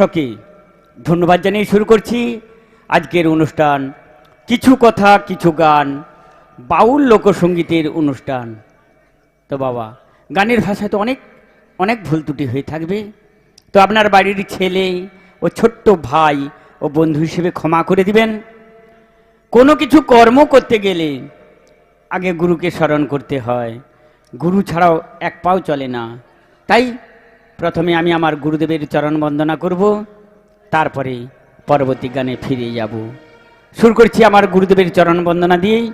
দর্শকে ধন্যবাদ জানিয়ে শুরু করছি আজকের অনুষ্ঠান কিছু কথা, কিছু গান, বাউল লোকসঙ্গীতের অনুষ্ঠান। তো বাবা, গানের ভাষায় তো অনেক অনেক ভুল ত্রুটি হয়ে থাকবে। তো আপনার বাড়ির ছেলে ও ছোট্ট ভাই ও বন্ধু হিসেবে ক্ষমা করে দিবেন। কোনো কিছু কর্ম করতে গেলে আগে গুরুকে স্মরণ করতে হয়। গুরু ছাড়াও এক পাও চলে না। তাই প্রথমে আমি আমার গুরুদেবের চরণ বন্দনা করব, তারপরে পরবর্তী গানে ফিরে যাব। শুরু করছি আমার গুরুদেবের চরণ বন্দনা দিয়েই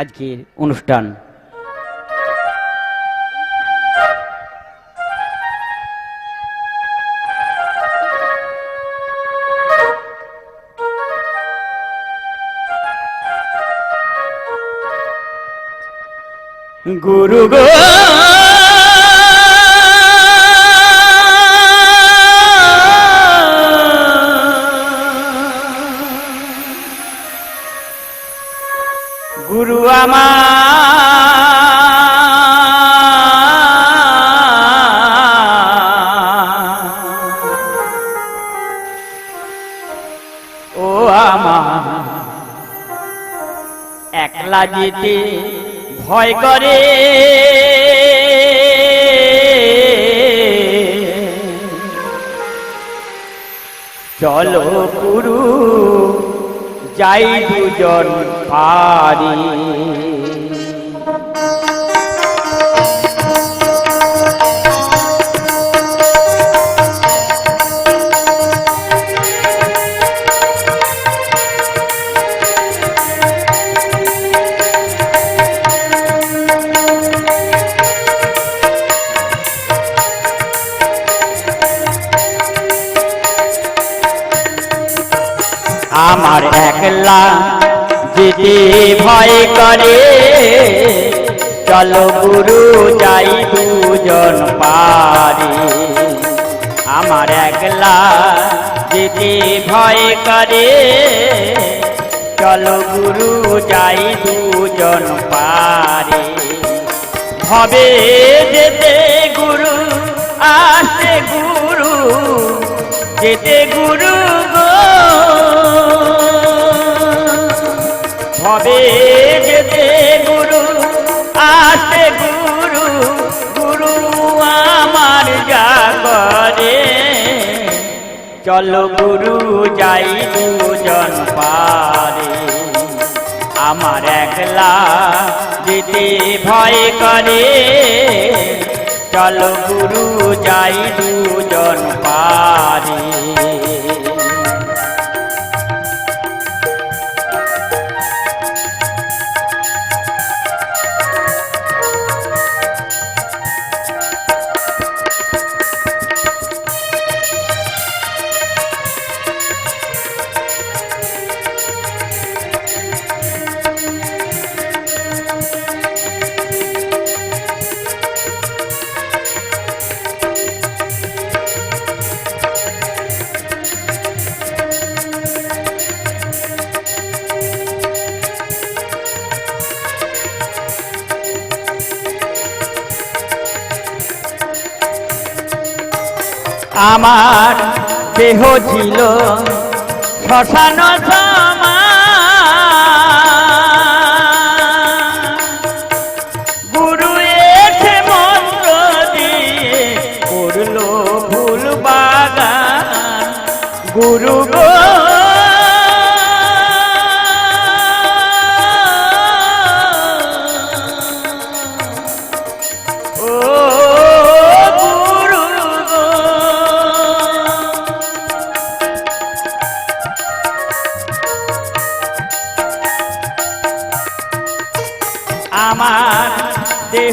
আজকের অনুষ্ঠান। গুরু গো গুরু আমার। ও আমার। একলা যেতে ভয় করে। চলো গুরু যাই দুজন। পারি। যেতে ভয় করে। চলো গুরু, যাই দুজন পারি। আমার একলা যেতে ভয় করে। চলো গুরু, যাই দুজন পারি। ভবে যেতে গুরু, আসতে গুরু। যেতে গুরু ভবে যেতে গুরু? আসতে গুরু গুরু আমার জাগরে। চলো গুরু যাই দুজন পারে। আমার একলা যেতে ভয় করে। চলো গুরু যাই দুজন পারে। আমার দেহ ছিল শ্মশান গুরু এসে মন্ত্র গুরু গো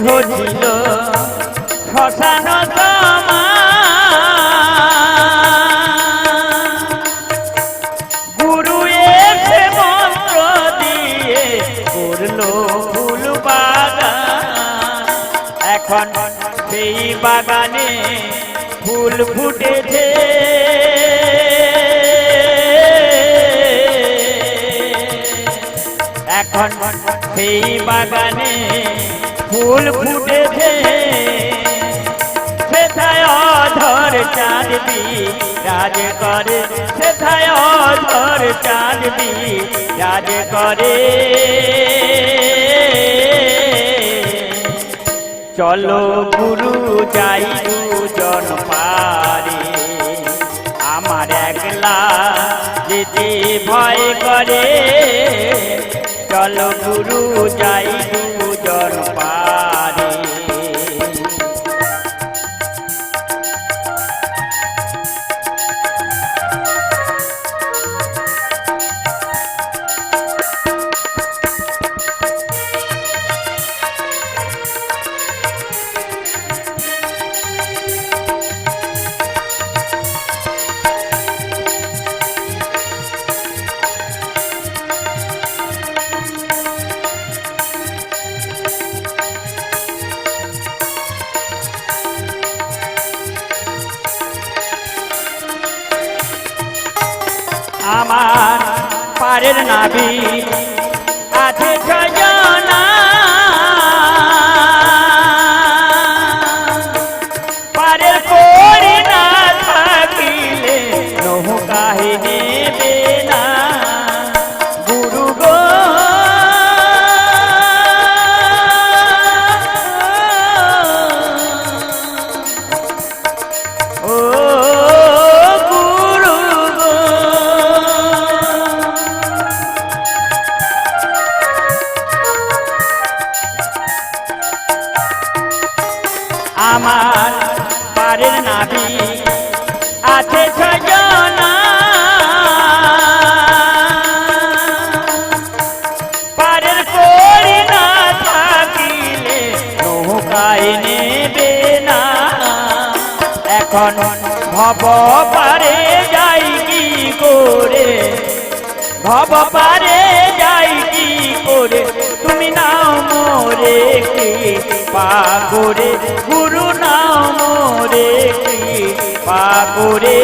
ছিল শ্মশান গুরু এসে মন্ত্র দিয়ে করল ফুল বাগান এখন সেই বাগানে ফুল ফুটেছে। এখন সেই বাগানে ফুল ফুটেছে সেথায় অধর চাঁদবি, রাজ করে। সেথায় অজর চাঁদবি, রাজ করে। চলো গুরু যাই দুজন পারে, আমার একলা যেতে ভয় করে। চলো গুরু যাই দুজন পারের নাবি আমার পারের নাবি আছে ছজনা পারের করি না। এখন ভব পারে যাই কি করে? ভব পারে যাই কি করে? তুমি নাও মোরে কি পাগরে? গুরু পাগরে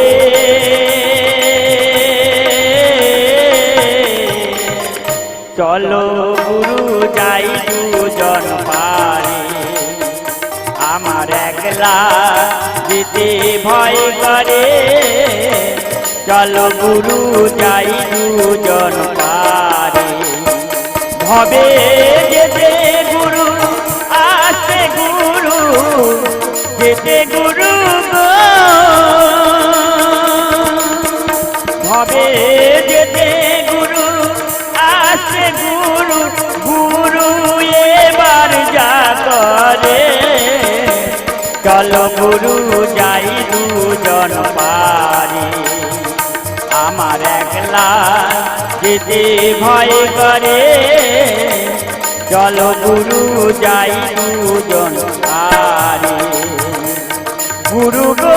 চলো গুরু, যাই দুজন পারে। আমার একলা যেতে ভয় করে। চলো গুরু, যাই দুজন পারে। ভবে যেতে গুরু, আসতে গুরু, যেতে গুরু দুজন পারি। আমার একলা যেতে ভয় করে চলো গুরু যাই দুজন পারি। গুরু গো